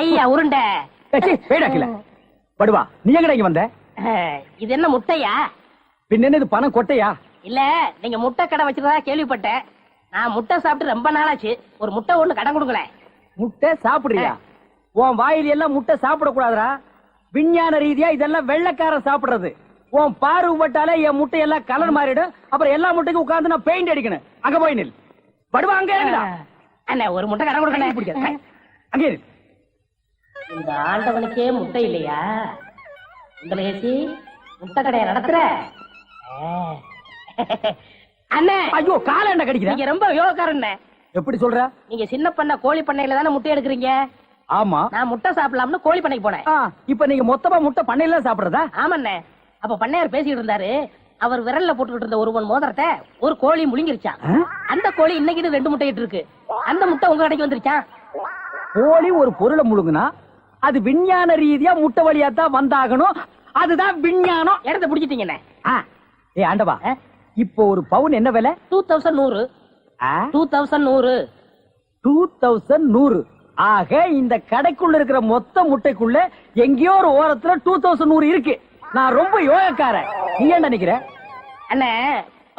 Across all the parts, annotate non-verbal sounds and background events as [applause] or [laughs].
ஐயா உருண்டை. வேடாக்கல படுவா நீ எங்கடா இங்க வந்த? இது என்ன முட்டையா? பின்ன இது பணம் கொட்டையா? இல்ல நீங்க முட்டை கடை வச்சிருந்தா கேள்விப்பட்டேன். நான் முட்டை சாப்பிட்டு ரொம்ப நாளாச்சு. ஒரு முட்டை ஒண்ணு கடன் கொடுங்களேன் முட்டை சாப்பிடுறியா? உன் வாயில எல்லாம் முட்டை சாப்பிட கூடாதுடா விஞ்ஞான ரீதியா இதெல்லாம் வெள்ளைக்காரன் சாப்பிடுறது. உன் பார்வை பட்டாலே என் முட்டை எல்லாம் கலர் மாறிடும். அப்புறம் எல்லா முட்டைக்கும் உட்கார்ந்து நான் பெயிண்ட் அடிக்கணும். அங்க போய் நில். படுவா அங்க. அண்ணே ஒரு முட்டை கடன் கொடுக்கணும். அங்கே இரு. இந்த ஆண்டவனுக்கே முட்டை இல்லையா? உங்களேசி முட்டை கடையை நடத்துற. அண்ணே ஐயோ கால என்ன கடிக்கிற? நீங்க ரொம்ப யோகக்காரண்ணே எப்படி சொல்ற? நீங்க சின்ன பண்ண கோழி பண்ணையில தானே முட்டை எடுக்கிறீங்க? ஆமா. நான் முட்டை சாப்பிடலாம்னு கோழி பண்ணைக்கு போனேன். இப்ப நீங்க மொத்தமா முட்டை பண்ணையில சாப்பிடுறதா? ஆமாண்ணே. அப்ப பண்ணையார் பேசிட்டு இருந்தாரு. அவர் விரல்ல போட்டுக்கிட்டு இருந்த ஒருவன் மோதிரத்தை ஒரு கோழி முழுங்கிருச்சான்? அந்த கோழி இன்னைக்கு ரெண்டு முட்டையிட்டு இருக்கு. அந்த முட்டை உங்க கடைக்கு வந்துருச்சான் கோழி ஒரு பொருளை முழுங்குனா அது விஞ்ஞான ரீதியா முட்டை வழியா தான் வந்தாகணும். அதுதான் விஞ்ஞானம். இடத்த பிடிச்சிட்டீங்கண்ணே ஏய் ஆண்டவா இப்போ ஒரு பவுன் என்ன விலை? டூ தௌசண்ட் நூறு. டூ தௌசண்ட் நூறு. டூ தௌசண்ட் நூறு. ஆக இந்த கடைக்குள்ள இருக்கிற மொத்த முட்டைக்குள்ள எங்கேயோ ஒரு ஓரத்துல டூ தௌசண்ட் நூறு இருக்கு. நான் ரொம்ப யோகக்காரன். நீ என்ன நினைக்கிற? அண்ணே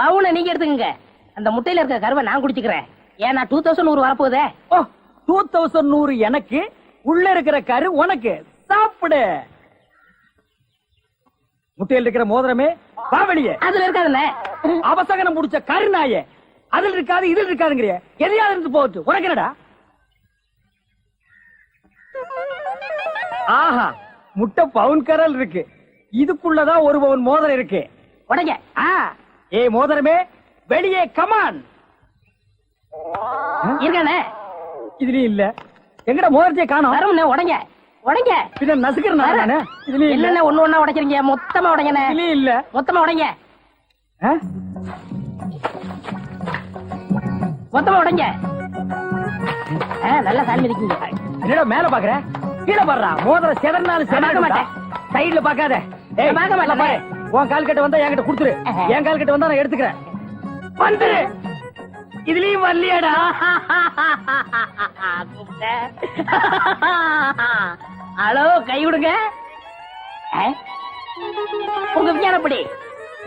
பவுனை நீங்க எடுத்துக்கங்க. அந்த முட்டையில இருக்க கருவை நான் குடிச்சுக்கிறேன். ஏன்னா டூ தௌசண்ட் நூறு வரப்போகுதே. ஓ டூ தௌசண்ட் நூறு எனக்கு உள்ள இருக்கிற கரு உனக்கு. சாப்பிடு. முட்டையில் இருக்கிற மோதிரமே வா வெளியே. அதுல இருக்காதுண்ணே அவசகனம் முடிச்ச கருநாயே அதில் இருக்காது இதில் இருக்காதுங்கிறிய. எதையாவது இருந்து போகுது உனக்கு என்னடா? ஆஹா முட்டை பவுன் கரல் இருக்கு. இதுக்குள்ளதான் ஒரு பவுன் மோதிரம் இருக்கு. உடைங்க. ஆ. ஏ மோதிரமே வெளியே கமான் இருக்கானே. இதுலயும் இல்ல. எங்கட மோதிரத்தை காணோம்? வரும்ண்ணே உடைங்க. உடைங்க. பின்ன நசுக்கிறேன் நானு? இதுலயும் இல்ல. என்னண்ணே ஒண்ணு ஒண்ணா உடைக்கிறீங்க? மொத்தமா உடைங்கண்ணே. இதுலயும் இல்ல. மொத்தமா உடைங்க? மொத்தமா உடைங்க. நல்லா சாமி இருக்கீங்க. என்னடா மேல பாக்குற? கீழே பாடுறா. மோதிரம் செதறினாலும் செதற மாட்டேன். சைடுல பாக்காத. உன் கால் கட்ட வந்தா என்கிட்ட கொடுத்துரு. என் கால் கட்ட வந்தா நான் எடுத்துக்கிறேன். வந்துரு. இதுலயும் வரலையாடா. [laughs] ஹலோ கை விடுங்க? உங்க விஞ்ஞானப்படி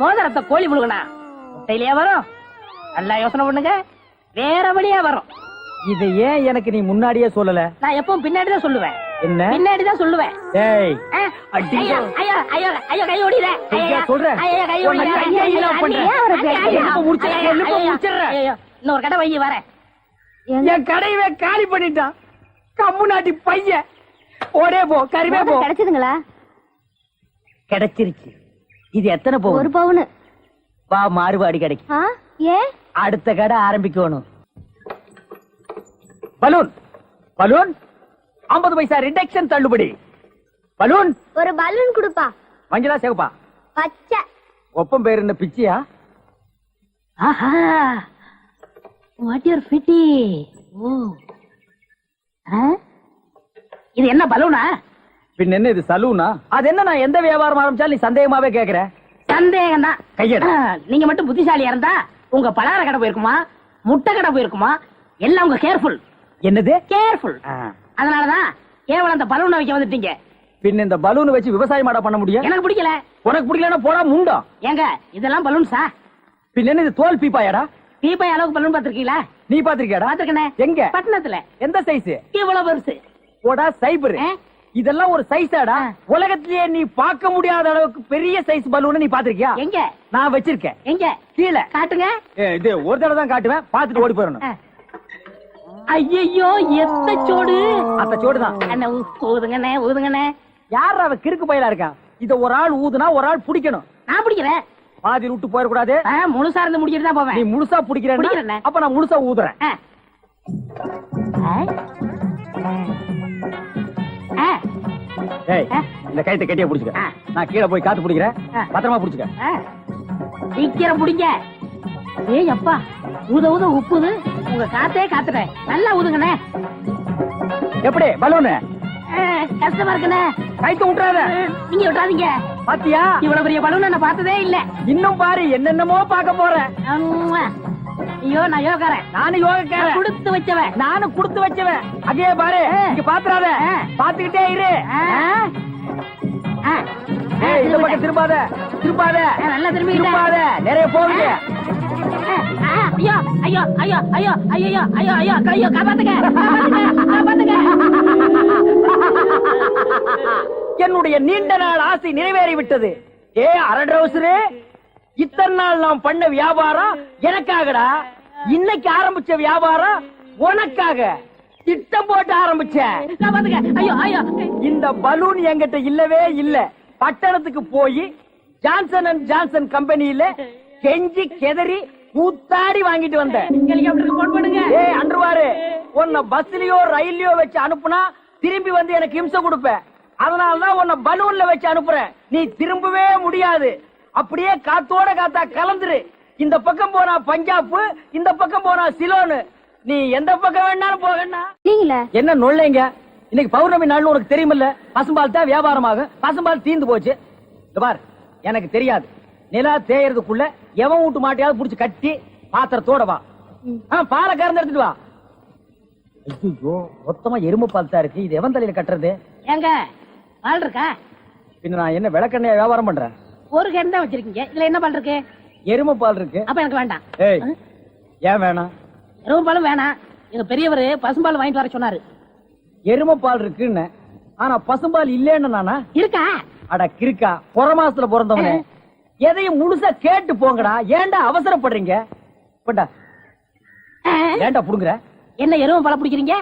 மோதிரத்தை கோழி முழுகனா? முட்டையிலேயே வரும். நல்லா யோசனை பண்ணுங்க. வேற வழியா வரும். இத ஏன் எனக்கு நீ முன்னாடியே சொல்லல? நான் எப்பவும் பின்னாடி தான் சொல்லுவேன். என்ன? பின்னாடி தான் சொல்லுவேன். ஏய். ஐயோ ஐயோ ஐயோ ஐயோ கை ஓடிடுற. ஐயா, சொல்றேன். ஐயோ கை. இன்னொரு கடை வைய வரேன். என் கடையவே காலி பண்ணிட்டான் கம்மு நாட்டி பையன். ஓடே போ கறிவே போ. கிடைச்சதுங்களா? கிடைச்சிருச்சு. இது எத்தனை ஒரு போகும் பவுனு. வா மாறுபாடி கிடைக்கும். ஆ ஏன்? அடுத்த கடை ஆரம்பிக்கணும். பலூன். பலூன். 50 பைசா ரிடக்ஷன் தள்ளுபடி. பலூன். ஒரு பலூன் கொடுப்பா. மஞ்சளா சிவப்பா? பச்சை. ஒப்பம் பேர் என்ன பிச்சியா? ஆஹா. வாட் யூர் ஃபிட்டி ஓ? இது என்ன பலூனா? பின் என்ன இது சலூனா? அது என்ன நான் எந்த வியாபாரம் ஆரம்பிச்சாலும் நீ சந்தேகமாவே கேக்குற சந்தேகம் தான் கையெடு. நீங்க மட்டும் புத்திசாலியா இருந்தா உங்க பலகார கடை போயிருக்குமா முட்டை கடை போயிருக்குமா எல்லாம் உங்க கேர்ஃபுல் என்னது? கேர்ஃபுல். அதனாலதான் கேவலம் அந்த பலூனை வைக்க வந்துட்டீங்க. பின் இந்த பலூன் வச்சு விவசாயம் பண்ண முடியும்? எனக்கு பிடிக்கல. உனக்கு பிடிக்கலன்னா போடா முண்டம் ஏங்க இதெல்லாம் பலூன்ஸா? பின் என்ன இது தோல் பீப்பாயாடா? பீப்பை அளவுக்கு பலூன் பாத்திருக்கீங்களா நீ பாத்திருக்கியாடா பாத்திருக்கனே எங்க? பட்டணத்துல. எந்த சைஸ் இவ்வளவு பெருசு. போடா சைபர்? இதெல்லாம் ஒரு சைஸாடா. உலகத்திலேயே நீ பார்க்க முடியாத அளவுக்கு பெரிய சைஸ் பலூன் நீ பாத்திருக்கியா எங்க? நான் வச்சிருக்கேன். எங்க? கீழே. காட்டுங்க. இது ஒரு தடவை தான் காட்டுவேன். பாத்துட்டு ஓடி போயிடணும். ஐயோ எத்த சோடு. அத்த சோடுதான் அண்ணே ஊ- ஊதுங்கண்ணே ஊதுங்கண்ணே. யார் அவ கிறுக்கு பயிலா இருக்கா? இத ஒரு ஆள் ஊதுனா ஒரு ஆள் பிடிக்கணும். நான் பிடிக்கிறேன். பாதி விட்டு போயிடக்கூடாது. முழுசா இருந்து முடிச்சிட்டு தான் நீ போவேன் முழுசா பிடிக்கிறேன்னா பிடிக்கிறேனே. அப்ப நான் முழுசா ஊதுறேன். இந்த கைத்தை கட்டியா புடிச்சுக்க. நான் கீழே போய் காத்து பிடிக்கிறேன். பத்திரமா புடிச்சுக்க. சீக்கிரம் பிடிங்க. ஏய் அப்பா ஊத ஊத உப்புது. உங்க காத்தே காத்துறேன் நல்லா ஊதுங்கண்ணே. எப்படி பலூனு? கஷ்டமா இருக்குண்ணே. கைத்த விட்டுறாத. நீங்க விட்டாதீங்க பாத்தியா? இவ்வளவு பெரிய பலூன் நான் பார்த்ததே இல்ல. இன்னும் பாரு என்னென்னமோ பார்க்க போறேன் அம்மா. ஐயோ நான் யோகாரன். நானும் யோகக்காரன். கொடுத்து வச்சவன். நானும் குடுத்து வச்சவன். அதே பாரு இங்க பாத்துறாத. பாத்துக்கிட்டே இரு. இந்த பக்கம் திரும்பாத. திரும்பாத. நல்லா திரும்பிக்கிட்டேன். திரும்பாத. நிறைய போகுது. ஐயோ ஐயோ ஐயோ ஐயோ ஐயோ ஐயோ ஐயோ ஐயோ காப்பாத்துங்க. காப்பாத்துங்க. [laughs] என்னுடைய நீண்ட நாள் ஆசை நிறைவேறி விட்டது ஏ அரட்ரவுசரு இத்தனை நாள் நாம் பண்ண வியாபாரம் எனக்காகடா? இன்னைக்கு ஆரம்பிச்ச வியாபாரம் உனக்காக. திட்டம் போட்டு ஆரம்பிச்சேன். இந்த பலூன் என்கிட்ட இல்லவே இல்ல. பட்டணத்துக்கு போய் ஜான்சன் அண்ட் ஜான்சன் கம்பெனியில கெஞ்சி கெதறி கூத்தாடி வாங்கிட்டு வந்தேன். ஏய் அன்றுவாரு உன்னை பஸ்லயோ ரயில்லயோ வச்சு அனுப்புனா திரும்பி வந்து எனக்கு இம்சை கொடுப்ப. அதனாலதான் உன்னை பலூன்ல வச்சு அனுப்புறேன். நீ திரும்பவே முடியாது. அப்படியே காத்தோட காத்தா கலந்துரு. இந்த பக்கம் போனா பஞ்சாப் இந்த பக்கம் போனா சிலோனு. நீ எந்த பக்கம் வேணாலும் போகண்ணா நீங்களே? என்ன நொல்லைங்க? இன்னைக்கு பௌர்ணமி நாள்னு உனக்கு தெரியுமில்ல? பசும்பால் தான் வியாபாரமாகும் பசும்பால் தீந்து போச்சு. பார் எனக்கு தெரியாது. நிலா தேயறதுக்குள்ள எவன் வீட்டு மாட்டையாவது புடிச்சு கட்டி பாத்திரத்தோட வா. ஆ, பாலை கறந்து எடுத்துட்டு வா. ஐயோ மொத்தமா எருமை பால் தான் இருக்கு. இது எவன் தலையில கட்டுறது? ஏங்க பால் இருக்கா? பின்ன நான் என்ன விளக்கெண்ணெய் வியாபாரம் பண்றேன்? ஒரு கேன் தான் வச்சிருக்கீங்க. இதுல என்ன பால் இருக்கு? எருமை பால் இருக்கு. அப்ப எனக்கு வேண்டாம். ஏய் ஏன் வேணாம்? எருமை பாலும் வேணாம். எங்க பெரியவர் பசும்பால் வாங்கிட்டு வர சொன்னாரு. எருமை பால் இருக்குன்னு. ஆனா பசும்பால் இல்லேன்னு நானா? இருக்கா? அட கிறுக்கா. புற மாசத்துல பிறந்தவனே. எதையும் முழுசா கேட்டு போங்கடா. ஏன்டா அவசரப்படுறீங்க? ஏன்டா புடுங்குற? என்ன எருமை பாலை பிடிக்கிறீங்க?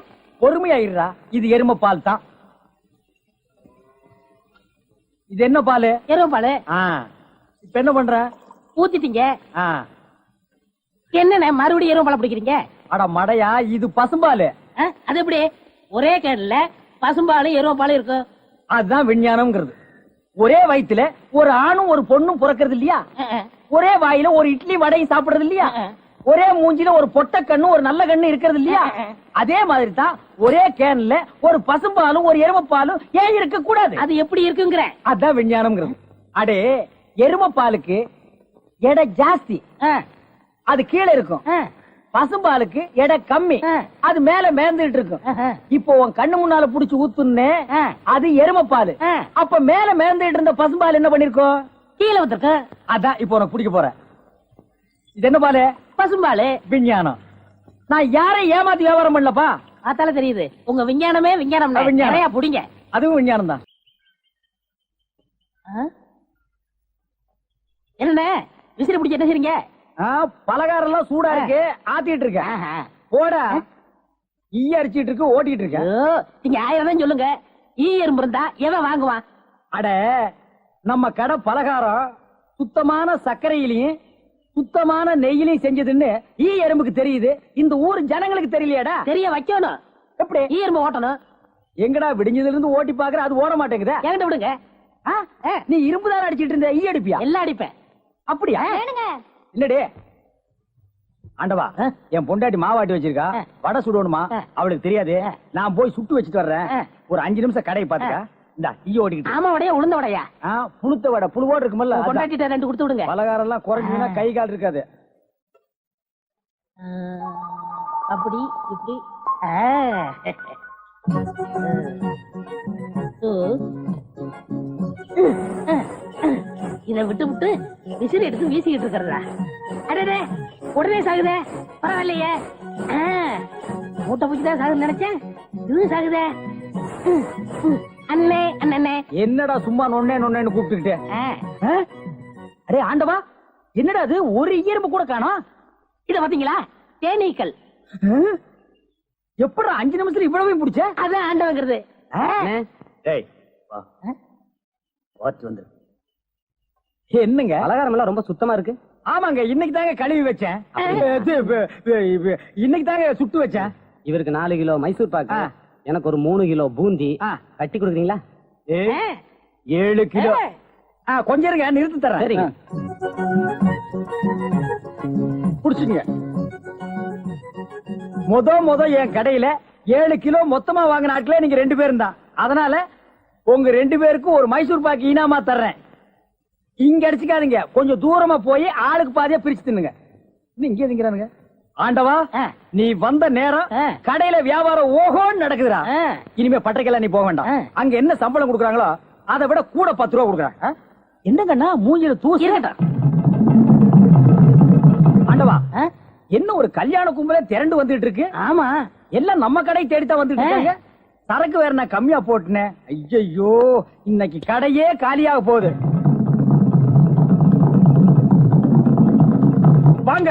பொறுமையா இருடா இது எருமை பால் தான். இது என்ன பால்? எருமை பால். இப்ப என்ன பண்ற? ஊத்திட்டீங்க. ஆ. என்னண்ணே மறுபடியும் எருமை பாலை பிடிக்கிறீங்க? அட மடையா இது பசும்பால். அது எப்படி? ஒரே கேன்ல பசும்பாலும் எருமை பாலும் இருக்கும் அதுதான் விஞ்ஞானம்ங்கிறது. ஒரே வயித்துல ஒரு ஆணும் ஒரு பொண்ணும் பிறக்கிறது இல்லையா. ஒரே வாயில ஒரு இட்லி வடையும் சாப்பிடுறது இல்லையா. ஒரே மூஞ்சில ஒரு பொட்ட கண்ணு ஒரு நல்ல கண்ணு இருக்கிறது இல்லையா. [laughs] அதே மாதிரி தான் ஒரே கேன்ல ஒரு பசும்பாலும் ஒரு எருமைப்பாலும் ஏன் இருக்க கூடாது அது எப்படி இருக்குங்கிற? அதான் விஞ்ஞானம்ங்கிறது. அடே எருமைப்பாலுக்கு எடை ஜாஸ்தி. அது கீழே இருக்கும். பசும்பாலுக்கு எடை கம்மி. அது மேல மேந்துட்டு இருக்கும். இப்போ உன் கண்ணு முன்னால புடிச்சு ஊத்துனே ஆ. அது எருமைப்பாலு. அப்ப மேல மேந்துட்டு இருந்த பசும்பால் என்ன பண்ணிருக்கோம்? கீழே ஊத்திருக்கு அதான் இப்போ உனக்கு பிடிக்க போறேன். இது என்ன பாலு? பசும்பாலு. விஞ்ஞானம். நான் யாரை ஏமாத்தி வியாபாரம் பண்ணலப்பா? பார்த்தாலே தெரியுது. உங்க விஞ்ஞானமே விஞ்ஞானம் விஞ்ஞானம். நிறைய புடிங்க. அதுவும் விஞ்ஞானம் தான். ஆ? என்னண்ணே? விசிறி பிடிச்சி என்ன செய்றீங்க? பலகாரம் எல்லாம் சூடா இருக்கு. ஆத்திட்டு இருக்கேன். ஆஹா. போடா. ஈ அரிச்சிட்டு இருக்கு ஓட்டிட்டு இருக்கேன். ஐயோ, நீங்க ஆயிரம் தான் சொல்லுங்க. ஈ எறும்பு இருந்தா எவன் வாங்குவான்? அட நம்ம கடை பலகாரம் சுத்தமான சர்க்கரையிலையும் சுத்தமான நெய்யிலையும் செஞ்சதுன்னு ஈ எறும்புக்கு தெரியுது. இந்த ஊர் ஜனங்களுக்கு தெரியலையாடா? தெரிய வைக்கணும். எப்படி? ஈ எறும்பு ஓட்டணும். எங்கடா விடிஞ்சதுல இருந்து ஓட்டி பாக்குற அது ஓட மாட்டேங்குதே என்கிட்ட விடுங்க? நீ இரும்பு தான் அடிச்சிட்டு இருந்த ஈ அடிப்பியா எல்லாம் அடிப்பேன். அப்படியா? இல்லடே ஆண்டவா என் பொண்டாட்டி மாவாட்டி வச்சிருக்கா. வடை சுடணுமா. அவளுக்கு தெரியாது. நான் போய் சுட்டு வச்சிட்டு வர்றேன். ஒரு அஞ்சு நிமிஷம் கடையை பாத்துக்க இந்த ஈ ஓடிக்கிட்டு. ஆமா உடைய உளுந்த உடையா? வடை புழுவோடு இருக்குமல்ல. கொண்டாட்டிட்ட ரெண்டு கொடுத்து விடுங்க. பலகாரம் எல்லாம் குறைஞ்சுன்னா கை கால் இருக்காது. அப்படி இப்படி. இத விட்டு விட்டு விசிறி எடுத்து வீசிக்கிட்டு இருக்கிறதா? அடடே உடனே சாகுதே. பரவாயில்லையே. மூட்டை பூச்சி தான் சாகுதுன்னு நினைச்சேன். இதுவும் சாகுதே. அண்ணே அண்ணனே என்னடா சும்மா நொண்ணே நொண்ணேன்னு கூப்பிட்டுக்கிட்டே? ஆ, ஆ? அடே ஆண்டவா என்னடா அது? ஒரு ஈரம்பு கூட காணோம். இத பாத்தீங்களா? தேனீக்கள். எப்படி அஞ்சு நிமிஷத்துல இவ்வளவு பிடிச்ச அதான் ஆண்டவங்கிறது. என்னங்க? பலகாரம் எல்லாம் ரொம்ப சுத்தமா இருக்கு. ஆமாங்க இன்னைக்கு தாங்க கழுவி வச்சேன். இன்னைக்கு தாங்க சுட்டு வச்சேன். இவருக்கு நாலு கிலோ மைசூர் பாக்கு. எனக்கு ஒரு மூணு கிலோ பூந்தி. கட்டி கொடுக்குறீங்களா. ஏழு கிலோ. கொஞ்சம் இருங்க நிறுத்தி தரேன். சரிங்க. புடிச்சுங்க முத முத என் கடையில ஏழு கிலோ மொத்தமா வாங்கின ஆட்களே நீங்க ரெண்டு பேரும் தான். அதனால உங்க ரெண்டு பேருக்கும் ஒரு மைசூர் பாக்கு இனாமா தர்றேன். இங்க அடிச்சுக்காதீங்க. கொஞ்சம் தூரமா போய் ஆளுக்கு பாதியா பிரிச்சு தின்னுங்க. இங்கே திங்கிறானுங்க ஆண்டவா. நீ வந்த நேரம். கடையில வியாபாரம் ஓஹோன்னு நடக்குதுடா. இனிமே பட்டறைக்கெல்லாம் நீ போக வேண்டாம். அங்க என்ன சம்பளம் கொடுக்குறாங்களோ அதை விட கூட பத்து ரூபா கொடுக்குறாங்க? என்னங்கண்ணா மூஞ்சில தூசி ஆண்டவா? என்ன ஒரு கல்யாண கும்பலே திரண்டு வந்துட்டு இருக்கு ஆமா எல்லாம் நம்ம கடை தேடித்தான் வந்துட்டு. இருக்காங்க சரக்கு வேற நான் கம்மியா போட்டுனேன் ஐயையோ இன்னைக்கு கடையே காலியாக போகுது வாங்க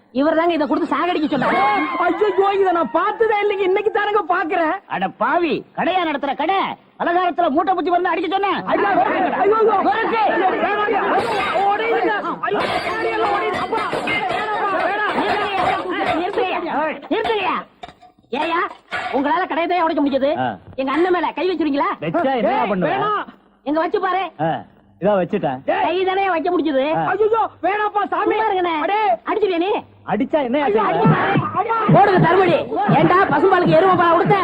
இவர் தாங்க இதை கொடுத்து சாகடிக்க சொன்னாரு ஐயோ இத நான் பார்த்ததே இல்லைங்க இன்னைக்கு தானங்க பாக்குறேன் அட பாவி கடையா நடத்துற கடை பலகாரத்துல மூட்டை புத்தி வந்து அடிக்க சொன்ன ஐயோ, ஐயோ, ஐயோ. ஐயோ, வேணாங்க. ஐயோ, ஓடிடுங்க. ஐயோ, பின்னாடி எல்லாம் ஓடிடுங்க. அப்பா, வேணாம்ப்பா, வேணாம். நிறுத்துங்கய்யா. நிறுத்துங்கய்யா. ஏய்யா உங்களால கடையை தான் உடைக்க முடிஞ்சது. எங்க அண்ணன் மேல கை வச்சிருக்கீங்களா ஏய். எங்க வச்சு பாரு இதான் வச்சுட்டேன் கை தானே வைக்க முடிஞ்சது. ஐயோ, வேணாம்ப்பா, சாமி. சும்மா இருங்கண்ணே. அடே. அடிச்சிருவியா நீ அடிச்சா என்ன. போடுங்க தருமடி ஏண்டா பசும்பாலுக்கு எருமை பழம் கொடுத்த